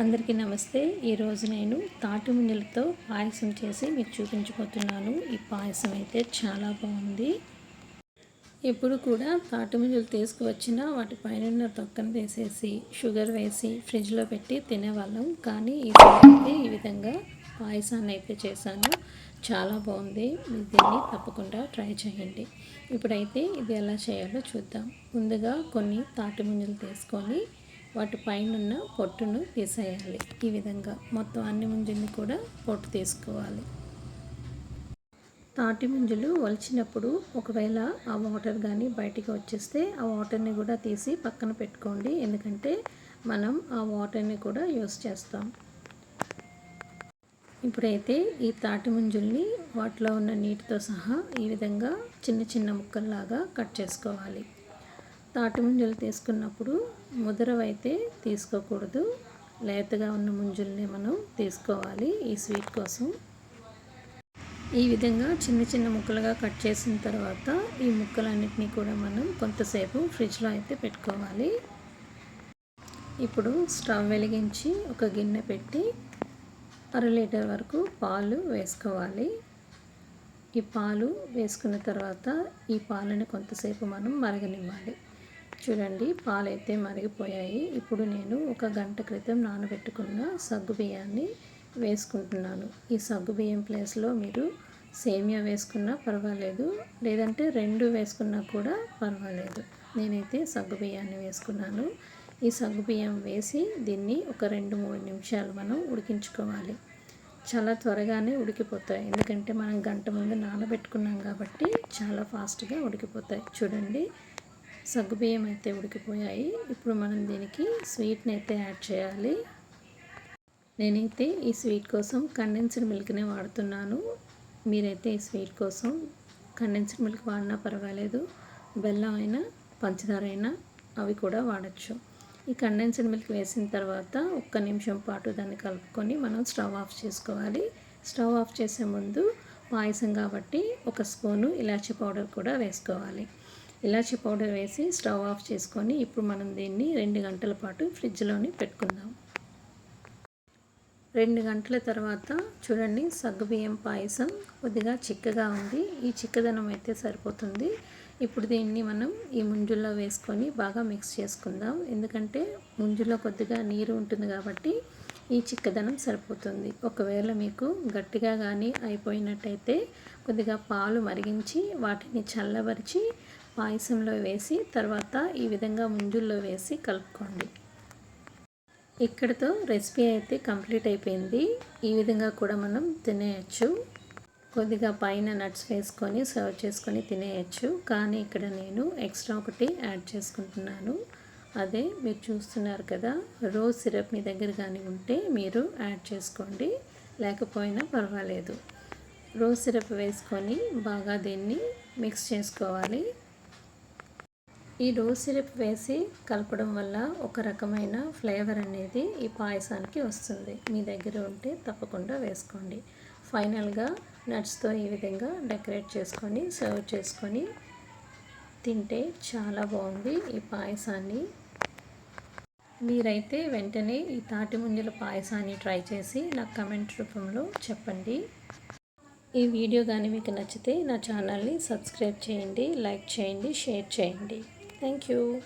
అందరికీ నమస్తే. ఈరోజు నేను తాటి ముంజలతో పాయసం చేసి మీకు చూపించబోతున్నాను. ఈ పాయసం అయితే చాలా బాగుంది. ఎప్పుడు కూడా తాటి ముంజలు తీసుకువచ్చిన వాటి పైన తొక్కను తీసేసి షుగర్ వేసి ఫ్రిడ్జ్లో పెట్టి తినేవాళ్ళం. కానీ ఈసారి ఈ విధంగా పాయసాన్ని అయితే చేశాను. చాలా బాగుంది. మీరు దీన్ని తప్పకుండా ట్రై చేయండి. ఇప్పుడైతే ఇది ఎలా చేయాలో చూద్దాం. ముందుగా కొన్ని తాటి ముంజలు తీసుకొని వాటి పైన పొట్టును తీసేయాలి ఈ విధంగా మొత్తం అన్ని ముంజల్ని కూడా పొట్టు తీసుకోవాలి. తాటి ముంజులు వలిచినప్పుడు ఒకవేళ ఆ వాటర్ కానీ బయటికి వచ్చేస్తే ఆ వాటర్ని కూడా తీసి పక్కన పెట్టుకోండి. ఎందుకంటే మనం ఆ వాటర్ని కూడా యూస్ చేస్తాం. ఇప్పుడైతే ఈ తాటి ముంజుల్ని వాటిలో ఉన్న నీటితో సహా ఈ విధంగా చిన్న చిన్న ముక్కల్లాగా కట్ చేసుకోవాలి. తాటి ముంజలు తీసుకున్నప్పుడు ముదరవైతే తీసుకోకూడదు. లేతగా ఉన్న ముంజల్ని మనం తీసుకోవాలి ఈ స్వీట్ కోసం. ఈ విధంగా చిన్న చిన్న ముక్కలుగా కట్ చేసిన తర్వాత ఈ ముక్కలన్నిటినీ కూడా మనం కొంతసేపు ఫ్రిడ్జ్లో అయితే పెట్టుకోవాలి. ఇప్పుడు స్టవ్ వెలిగించి ఒక గిన్నె పెట్టి అర లీటర్ వరకు పాలు వేసుకోవాలి. ఈ పాలు వేసుకున్న తర్వాత ఈ పాలని కొంతసేపు మనం మరగనివ్వాలి. చూడండి పాలు అయితే మరిగిపోయాయి. ఇప్పుడు నేను ఒక గంట క్రితం నానబెట్టుకున్న సగ్గు బియ్యాన్ని వేసుకుంటున్నాను. ఈ సగ్గు బియ్యం ప్లేస్లో మీరు సేమియా వేసుకున్నా పర్వాలేదు లేదంటే రెండు వేసుకున్నా కూడా పర్వాలేదు. నేనైతే సగ్గు బియ్యాన్ని వేసుకున్నాను. ఈ సగ్గుబియ్యం వేసి దీన్ని ఒక రెండు మూడు నిమిషాలు మనం ఉడికించుకోవాలి. చాలా త్వరగానే ఉడికిపోతాయి. ఎందుకంటే మనం గంట ముందు నానబెట్టుకున్నాం కాబట్టి చాలా ఫాస్ట్గా ఉడికిపోతాయి. చూడండి సగ్గుబియ్యం అయితే ఉడికిపోయాయి. ఇప్పుడు మనం దీనికి స్వీట్ని అయితే యాడ్ చేయాలి. నేనైతే ఈ స్వీట్ కోసం కండెన్స్డ్ మిల్క్నే వాడుతున్నాను. మీరైతే ఈ స్వీట్ కోసం కండెన్స్డ్ మిల్క్ వాడినా పర్వాలేదు. బెల్లం అయినా పంచదార అయినా అవి కూడా వాడచ్చు. ఈ కండెన్స్డ్ మిల్క్ వేసిన తర్వాత ఒక్క నిమిషం పాటు దాన్ని కలుపుకొని మనం స్టవ్ ఆఫ్ చేసుకోవాలి. స్టవ్ ఆఫ్ చేసే ముందు పాయసం కాబట్టి ఒక స్పూను ఇలాచీ పౌడర్ కూడా వేసుకోవాలి. ఇలాచీ పౌడర్ వేసి స్టవ్ ఆఫ్ చేసుకొని ఇప్పుడు మనం దీన్ని రెండు గంటల పాటు ఫ్రిడ్జ్లోని పెట్టుకుందాం. రెండు గంటల తర్వాత చూడండి సగ్గుబియ్యం పాయసం కొద్దిగా చిక్కగా ఉంది. ఈ చిక్కదనం అయితే సరిపోతుంది. ఇప్పుడు దీన్ని మనం ఈ ముంజుల్లో వేసుకొని బాగా మిక్స్ చేసుకుందాం. ఎందుకంటే ముంజులో కొద్దిగా నీరు ఉంటుంది కాబట్టి ఈ చిక్కదనం సరిపోతుంది. ఒకవేళ మీకు గట్టిగా కానీ అయిపోయినట్టయితే కొద్దిగా పాలు మరిగించి వాటిని చల్లబరిచి పాయసంలో వేసి తర్వాత ఈ విధంగా ముంజుల్లో వేసి కలుపుకోండి. ఇక్కడితో రెసిపీ అయితే కంప్లీట్ అయిపోయింది. ఈ విధంగా కూడా మనం తినేయచ్చు. కొద్దిగా పైన నట్స్ వేసుకొని సర్వ్ చేసుకొని తినేయచ్చు. కానీ ఇక్కడ నేను ఎక్స్ట్రా ఒకటి యాడ్ చేసుకుంటున్నాను. అదే మీరు చూస్తున్నారు కదా రోజ్ సిరప్ మీ దగ్గర కానీ ఉంటే మీరు యాడ్ చేసుకోండి. లేకపోయినా పర్వాలేదు. రోజ్ సిరప్ వేసుకొని బాగా దీన్ని మిక్స్ చేసుకోవాలి. ఈ రోజ్ సిరప్ వేసి కలపడం వల్ల ఒక రకమైన ఫ్లేవర్ అనేది ఈ పాయసానికి వస్తుంది. మీ దగ్గర ఉంటే తప్పకుండా వేసుకోండి. ఫైనల్గా నట్స్తో ఈ విధంగా డెకరేట్ చేసుకొని సర్వ్ చేసుకొని తింటే చాలా బాగుంది ఈ పాయసాన్ని. మీరైతే వెంటనే ఈ తాటి ముంజల పాయసాన్ని ట్రై చేసి నాకు కమెంట్ రూపంలో చెప్పండి. ఈ వీడియో కానీ మీకు నచ్చితే నా ఛానల్ని సబ్స్క్రైబ్ చేయండి లైక్ చేయండి షేర్ చేయండి. Thank you.